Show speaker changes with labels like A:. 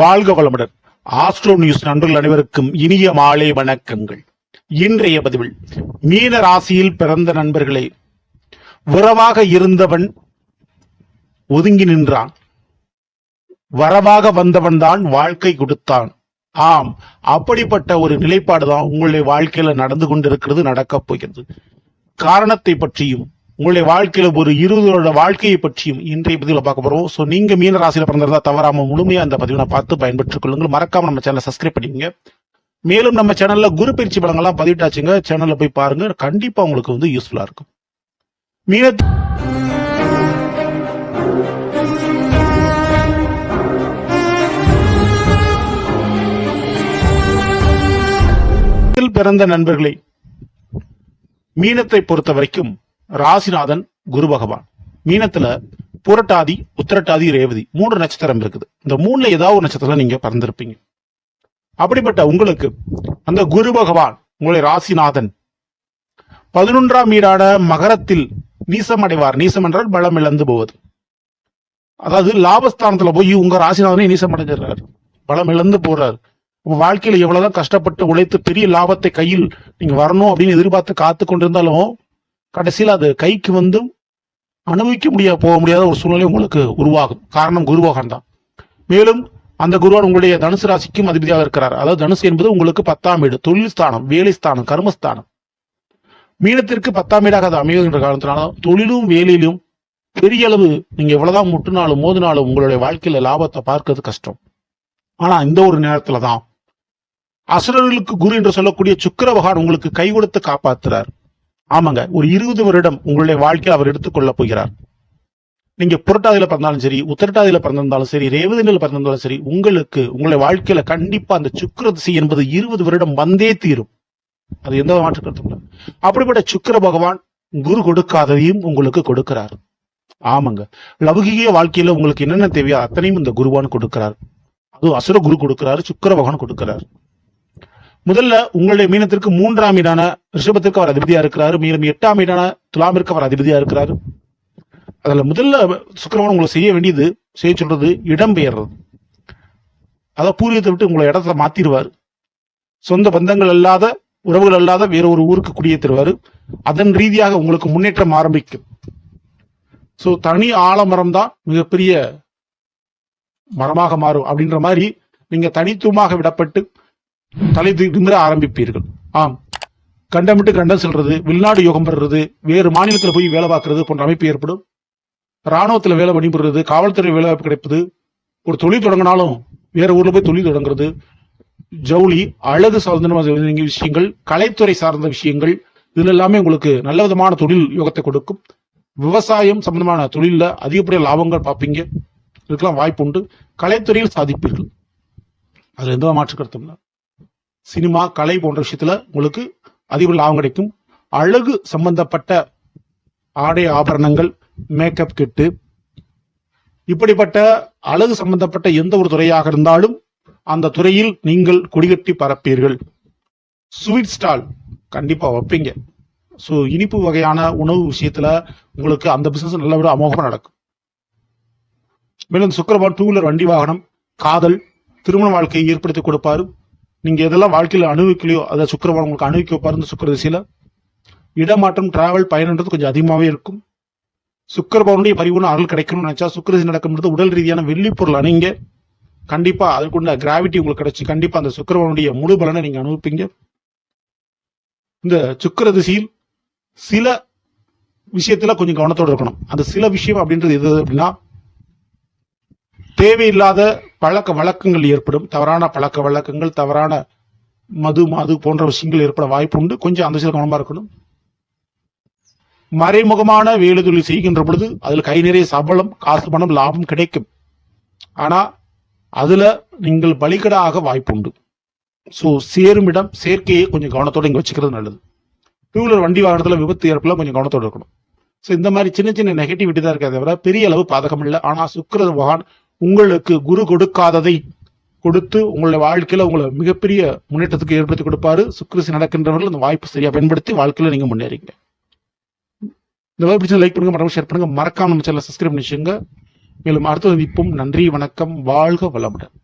A: வாழ்க வளமுடன். Astro news நண்பர்கள் அனைவருக்கும் இனிய மாலை வணக்கங்கள். இன்றைய பதிவில் மீன ராசியில் பிறந்த நண்பர்களே உறவாக இருந்தவன் ஒதுங்கி நின்றான். வரவாக வந்தவன் தான் வாழ்க்கை கொடுத்தான். ஆம் அப்படிப்பட்ட ஒரு நிலைப்பாடு தான் உங்களுடைய வாழ்க்கையில நடந்து கொண்டிருக்கிறது நடக்கப் போகிறது. காரணத்தை பற்றியும் உங்களுடைய வாழ்க்கையில ஒரு இருபது வருட வாழ்க்கையை பற்றியும் இன்றைய பதிவில் பார்க்க போறோம். ஸோ நீங்க மீன ராசியில பிறந்திருந்தா தவறாம முழுமையா அந்த பதிவை பார்த்து பயன்பெற்றுக் கொள்ளுங்கள் மறக்காம நம்ம சேனலை சப்ஸ்கிரைப் பண்ணிங்க மேலும் நம்ம சேனல்ல குரு பயிற்சி படங்கள்லாம் பதிவிட்டாச்சுங்க. சேனல்ல போய் பாருங்க. கண்டிப்பா உங்களுக்கு வந்து யூஸ்ஃபுல்லா இருக்கும். மீன பிறந்த நண்பர்களே மீனத்தை பொறுத்த வரைக்கும் ராசிநாதன் குரு பகவான். மீனத்துல புரட்டாதி உத்திரட்டாதி ரேவதி மூன்று நட்சத்திரம் இருக்குது. இந்த மூணுல ஏதாவது ஒரு நட்சத்திரம் நீங்க பிறந்திருப்பீங்க. அப்படிப்பட்ட உங்களுக்கு அந்த குரு பகவான் உங்களுடைய ராசிநாதன் பதினொன்றாம் வீடான மகரத்தில் நீசம் அடைவார் நீசம் என்றால் பலம் இழந்து போவது. அதாவது லாபஸ்தானத்துல போய் உங்க ராசிநாதனே நீசம் அடைஞ்சிடுறாரு பலம் இழந்து போறாரு. உங்க வாழ்க்கையில எவ்வளவுதான் கஷ்டப்பட்டு உழைத்து பெரிய லாபத்தை கையில் நீங்க வரணும் அப்படின்னு எதிர்பார்த்து காத்து கொண்டிருந்தாலும் கடைசியில் அது கைக்கு வந்து அனுபவிக்க முடியாது போக முடியாத ஒரு சூழ்நிலை உங்களுக்கு உருவாகும். காரணம் குருபோகன் தான். மேலும் அந்த குருவான் உங்களுடைய தனுசு ராசிக்கும் அதிபதியாக இருக்கிறார். அதாவது தனுசு என்பது உங்களுக்கு பத்தாம் வீடு தொழில் ஸ்தானம் வேலை ஸ்தானம் கர்மஸ்தானம். மீனத்திற்கு பத்தாம் வீடாக அது அமையுகின்ற காரணத்தினால தொழிலும் வேலையிலும் பெரிய அளவு நீங்க எவ்வளவுதான் முட்டுனாலும் மோதினாலும் உங்களுடைய வாழ்க்கையில லாபத்தை பார்க்கறது கஷ்டம். ஆனா இந்த ஒரு நேரத்துல தான் அசுரர்களுக்கு குரு என்று சொல்லக்கூடிய சுக்கிர பகவான் உங்களுக்கு கை கொடுத்து காப்பாத்துறார். ஆமாங்க ஒரு இருபது வருடம் உங்களுடைய வாழ்க்கையில் அவர் எடுத்துக்கொள்ள போகிறார். நீங்க புரட்டாதியில பிறந்தாலும் சரி உத்திரட்டாதியில பிறந்திருந்தாலும் சரி ரேவதியில பிறந்திருந்தாலும் சரி உங்களுக்கு உங்களுடைய வாழ்க்கையில கண்டிப்பா அந்த சுக்கிர திசை என்பது இருபது வருடம் வந்தே தீரும். அது எந்த மாற்று கருத்தும் இல்லை. அப்படிப்பட்ட சுக்கிர பகவான் குரு கொடுக்காததையும் உங்களுக்கு கொடுக்கிறார். ஆமாங்க. லௌகிக வாழ்க்கையில உங்களுக்கு என்னென்ன தேவையோ அத்தனையும் இந்த குருவான் கொடுக்கிறார். அதுவும் அசுர குரு கொடுக்கிறாரு சுக்கர பகவான் கொடுக்கிறார். முதல்ல உங்களுடைய மீனத்திற்கு மூன்றாம் வீடான ரிஷபத்திற்கு அவர் அதிபதியா இருக்கிறாரு. மீனம் எட்டாம் வீடான துலாமிற்கு அவர் அதிபதியா இருக்கிறாரு. அதுல முதல்ல சுக்கரவன் உங்களை செய்ய வேண்டியது செய்ய சொல்றது இடம் பெயர்றது அதை பூர்வீகத்தை விட்டு உங்களை இடத்துல மாத்திடுவார். சொந்த பந்தங்கள் அல்லாத உறவுகள் அல்லாத வேற ஒரு ஊருக்கு குடியேற்றுவார் அதன் ரீதியாக உங்களுக்கு முன்னேற்றம் ஆரம்பிக்கும். ஸோ தனி ஆலமரம் தான் மிகப்பெரிய மரமாக மாறும் அப்படின்ற மாதிரி நீங்க தனித்துவமாக விடப்பட்டு தலை நிமிர ஆரம்பிப்பீர்கள். ஆம். கண்டமிட்டு கண்டம் செல்றது வெளிநாடு யோகம் பெறுறது வேறு மாநிலத்தில் போய் வேலை பார்க்கறது போன்ற அமைப்பு ஏற்படும். ராணுவத்துல வேலை பணிபுரிறது காவல்துறை வேலை வாய்ப்பு கிடைப்பது ஒரு தொழில் தொடங்கினாலும் வேற ஊர்ல போய் தொழில் தொடங்குறது ஜவுளி அழகு சார்ந்த விஷயங்கள் கலைத்துறை சார்ந்த விஷயங்கள் இதுல எல்லாமே உங்களுக்கு நல்ல விதமான தொழில் யோகத்தை கொடுக்கும். விவசாயம் சம்பந்தமான தொழிலில் அதிகப்படிய லாபங்கள் பார்ப்பீங்க. இதுக்கெல்லாம் வாய்ப்பு உண்டு. கலைத்துறையில் சாதிப்பீர்கள். அதில் எந்த மாற்று கருத்தும் இல்லை. சினிமா கலை போன்ற விஷயத்துல உங்களுக்கு அதிக லாபம் கிடைக்கும். அழகு சம்பந்தப்பட்ட ஆடை ஆபரணங்கள் மேக்கப் கிட்டு இப்படிப்பட்ட அழகு சம்பந்தப்பட்ட எந்த ஒரு துறையாக இருந்தாலும் அந்த துறையில் நீங்கள் குடிகட்டி பரப்பீர்கள் ஸ்வீட் ஸ்டால் கண்டிப்பா வைப்பீங்க. ஸோ இனிப்பு வகையான உணவு விஷயத்துல உங்களுக்கு அந்த பிசினஸ் நல்ல ஒரு அமோகமாக நடக்கும். மேலும் சுக்கரபான் டூ வீலர் வண்டி வாகனம் காதல் திருமண வாழ்க்கையை ஏற்படுத்தி கொடுப்பாரு. நீங்க எதெல்லாம் வாழ்க்கையில் அனுபவிக்கலையோ அதை சுக்கரவாரம் உங்களுக்கு அனுபவிக்க வைப்பாரு சுக்கர திசையில இடமாற்றம் டிராவல் பயணன்றது கொஞ்சம் அதிகமாகவே இருக்கும். சுக்கரபவனுடைய பரிவுன்னு அருள் கிடைக்கணும்னு நினைச்சா சுக்கரதிசை நடக்கும்போது உடல் ரீதியான வெள்ளி பொருள் அணிங்க. கண்டிப்பா அதுக்குண்ட கிராவிட்டி உங்களுக்கு கிடைச்சி கண்டிப்பா அந்த சுக்கரவனுடைய முழு பலனை நீங்க அனுபவிப்பீங்க. இந்த சுக்கர திசையில் சில விஷயத்துல கொஞ்சம் கவனத்தோடு இருக்கணும். அந்த சில விஷயம் அப்படின்றது எது அப்படின்னா தேவையில்லாத பழக்க வழக்கங்கள் ஏற்படும். தவறான பழக்க வழக்கங்கள் தவறான மது மது போன்ற விஷயங்கள் ஏற்பட வாய்ப்பு உண்டு. கொஞ்சம் அந்த சில கவனமாக இருக்கணும். மறைமுகமான வேலைதொழில் செய்கின்ற பொழுது அதில் கை நிறைய சம்பளம் காசு பணம் லாபம் கிடைக்கும். ஆனால் அதில் நீங்கள் பலிகடாக வாய்ப்பு உண்டு. ஸோ சேரும் இடம் சேர்க்கையை கொஞ்சம் கவனத்தோடு இங்கே வச்சுக்கிறது நல்லது. டூ வீலர் வண்டி வாகனத்தில் விபத்து ஏற்பட கொஞ்சம் கவனத்தோடு இருக்கணும். ஸோ இந்த மாதிரி சின்ன சின்ன நெகட்டிவிட்டி தான் இருக்கிறத தவிர பெரிய அளவு பாதகம் இல்லை. ஆனால் சுக்கர பகவான் உங்களுக்கு குரு கொடுக்காததை கொடுத்து உங்களுடைய வாழ்க்கையில உங்களை மிகப்பெரிய முன்னேற்றத்துக்கு ஏற்படுத்தி கொடுப்பாரு. சுக்ரிசி நடக்கின்றவர்கள் அந்த வாய்ப்பு சரியா பயன்படுத்தி வாழ்க்கையில நீங்க முன்னேறீங்க. இந்த மாதிரி பிடிச்ச லைக் பண்ணுங்க மறக்காம ஷேர் பண்ணுங்க. மறக்காம நம்ம சேனல் சப்ஸ்கிரைப் பண்ணி மேலும் அடுத்த சந்திப்போம். நன்றி வணக்கம். வாழ்க வளமுடன்.